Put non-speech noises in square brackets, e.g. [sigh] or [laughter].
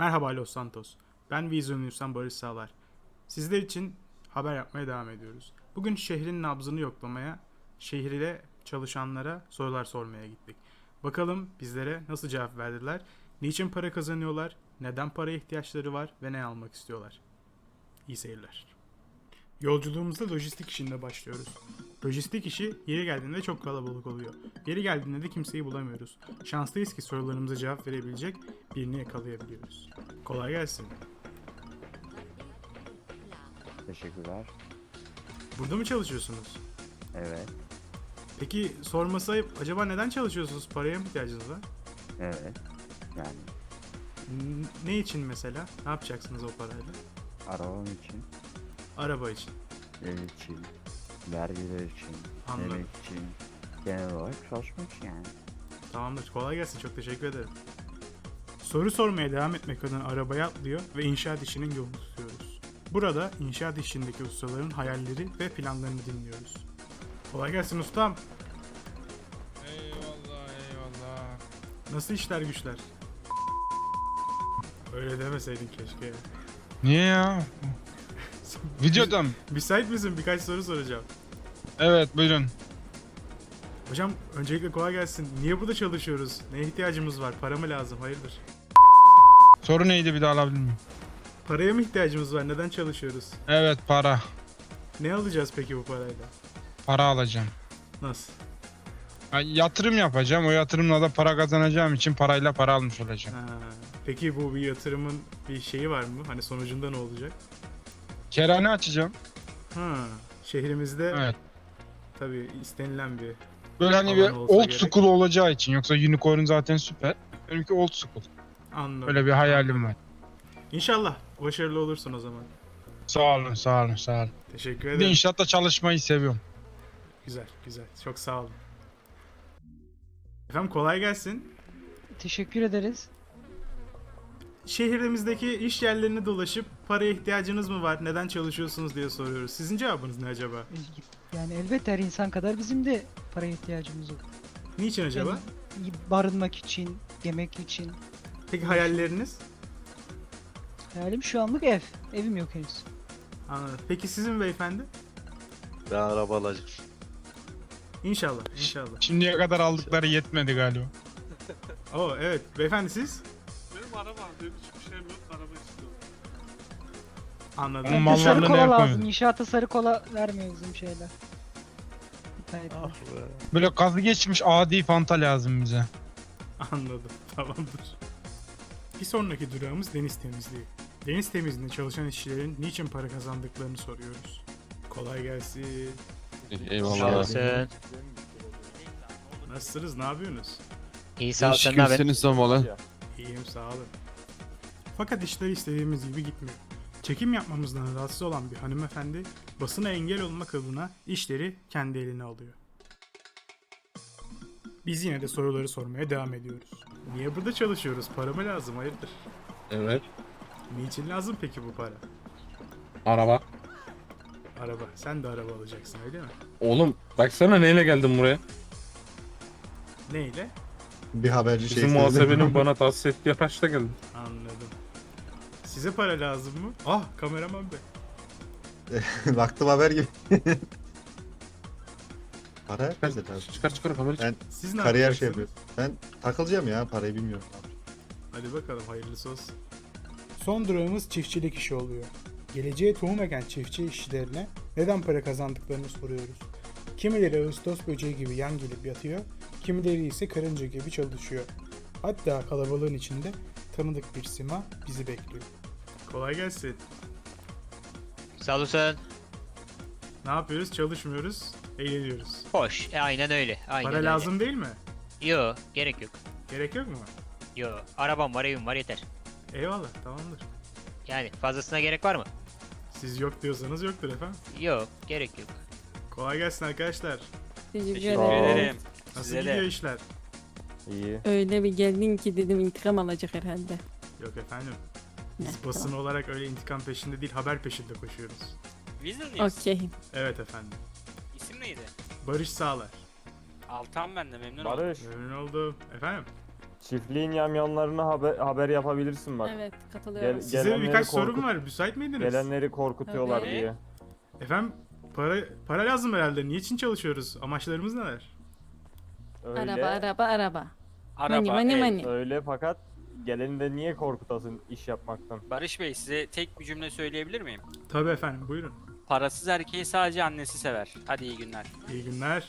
Merhaba Los Santos. Ben Vizyon News'tan Barış Sağlar. Sizler için haber yapmaya devam ediyoruz. Bugün şehrin nabzını yoklamaya, şehirde çalışanlara sorular sormaya gittik. Bakalım bizlere nasıl cevap verdiler, niçin para kazanıyorlar, neden paraya ihtiyaçları var ve ne almak istiyorlar. İyi seyirler. Yolculuğumuzda lojistik işinde başlıyoruz. Lojistik işi yeri geldiğinde çok kalabalık oluyor. Yeri geldiğinde de kimseyi bulamıyoruz. Şanslıyız ki sorularımıza cevap verebilecek birini yakalayabiliyoruz. Kolay gelsin. Teşekkürler. Burada mı çalışıyorsunuz? Evet. Peki sorması ayıp. Acaba neden çalışıyorsunuz? Paraya mı ihtiyacınız var? Evet. Yani N- ne için mesela? Ne yapacaksınız o parayla? arabam için, Araba için. ev için, vergiler için, Anladım. yemek için, genel olarak çalışmak için yani. Tamamdır. Kolay gelsin. Çok teşekkür ederim. Soru sormaya devam etmek adına arabaya atlıyor ve inşaat işinin yolunu tutuyoruz. Burada inşaat işindeki ustaların hayalleri ve planlarını dinliyoruz. Kolay gelsin ustam. Eyvallah eyvallah. Nasıl işler güçler? Öyle demeseydin keşke. Niye ya? Videoda mı? Müsait misin? Birkaç soru soracağım. Evet buyurun. Hocam öncelikle kolay gelsin. Niye burada çalışıyoruz? Neye ihtiyacımız var? Para mı lazım? Hayırdır? Soru neydi bir daha alabilir miyim? Paraya mı ihtiyacımız var? Neden çalışıyoruz? Evet para. Ne alacağız peki bu parayla? Para alacağım. Nasıl? Ha, yatırım yapacağım. O yatırımla da para kazanacağım için parayla para almış olacağım. Ha, peki bu bir yatırımın bir şeyi var mı? Hani sonucunda ne olacak? Kerane açacağım. Ha, şehrimizde Evet. tabii istenilen bir Böyle hani bir Alan olsa old gerek. school olacağı için. Yoksa unicorn zaten süper. Benimki old school. anlamı. Öyle bir hayalim var. İnşallah başarılı olursun o zaman. Sağ olun sağ olun sağ olun. Teşekkür Bir de ederim. inşaatta çalışmayı seviyorum. Güzel, güzel. Çok sağ olun. Efendim kolay gelsin. Teşekkür ederiz. Şehrimizdeki iş yerlerini dolaşıp paraya ihtiyacınız mı var? Neden çalışıyorsunuz diye soruyoruz. Sizin cevabınız ne acaba? Yani elbette her insan kadar bizim de paraya ihtiyacımız olur. Niçin acaba? Yani barınmak için, yemek için. Peki hayalleriniz? Hayalim şu anlık ev. Evim yok henüz. Anladım. Peki sizin beyefendi? Ben araba alacağım. İnşallah, inşallah. Şimdiye kadar aldıkları yetmedi galiba. Oo evet. Beyefendi siz? Benim araba, şeyim yok, araba istiyorum. Anladım. Ama Bir mallarını sarı ne kola lazım. İnşaata sarı kola vermiyor bizim şeyler. Ah be. Böyle gazı geçmiş adi fanta lazım bize. Anladım. [laughs] Tamamdır. Bir sonraki durağımız deniz temizliği. Deniz temizliğinde çalışan işçilerin niçin para kazandıklarını soruyoruz. Kolay gelsin. Eyvallah. Olsun. Nasılsınız? Ne yapıyorsunuz? İyi sağ ol sen ne haber? İyiyim sağ olun. Fakat işler istediğimiz gibi gitmiyor. Çekim yapmamızdan rahatsız olan bir hanımefendi basına engel olmak adına işleri kendi eline alıyor. Biz yine de soruları sormaya devam ediyoruz. Niye burada çalışıyoruz? Para mı lazım? Hayırdır? Evet. Niçin lazım peki bu para? Araba. Araba. Sen de araba alacaksın öyle mi? Oğlum baksana neyle geldim buraya. Neyle? Bir haberci şey Bizim muhasebenin [laughs] bana tahsis ettiği araçta geldim. Anladım. Size para lazım mı? Ah kameraman be. [laughs] Baktım haber gibi. [laughs] Para herkese lazım. çıkar, çıkar haberi çıkar. Ben Siz ne kariyer şey yapacaksınız? yapıyorum. Ben takılacağım ya parayı bilmiyorum. Hadi bakalım hayırlısı olsun. Son durağımız çiftçilik işi oluyor. Geleceğe tohum eken çiftçi işçilerine neden para kazandıklarını soruyoruz. Kimileri Ağustos böceği gibi yan gelip yatıyor, kimileri ise karınca gibi çalışıyor. Hatta kalabalığın içinde tanıdık bir sima bizi bekliyor. Kolay gelsin. Sağ olasın. Ne yapıyoruz? Çalışmıyoruz, eğleniyoruz. Hoş. E, aynen öyle. Aynen Para öyle. lazım değil mi? Yo gerek yok. Gerek yok mu? Yo arabam var evim var yeter. Eyvallah, tamamdır. Yani fazlasına gerek var mı? Siz yok diyorsanız yoktur efendim. Yo gerek yok. Kolay gelsin arkadaşlar. Teşekkür Teşekkür ederim. Nasıl Size de. gidiyor işler? İyi. Öyle bir geldin ki dedim intikam alacak herhalde. Yok efendim. Ne, Biz basın olarak öyle intikam peşinde değil haber peşinde koşuyoruz. Wizard News. Okey. Evet efendim. İsim neydi? Barış Sağlar. Altan ben de memnun oldum. Barış. Memnun oldum. Efendim? Çiftliğin yamyamlarına haber, haber yapabilirsin bak. Evet katılıyorum. Gel- Size gelenleri birkaç sorum korkut- var. Müsait miydiniz? Gelenleri korkutuyorlar Tabii. diye. Efendim para para lazım herhalde. Niçin çalışıyoruz? Amaçlarımız neler? Öyle, Araba araba araba. Araba, Money money ev. money. öyle fakat geleni de niye korkutasın iş yapmaktan? Barış Bey size tek bir cümle söyleyebilir miyim? Tabii efendim buyurun. Parasız erkeği sadece annesi sever. Hadi iyi günler. İyi günler.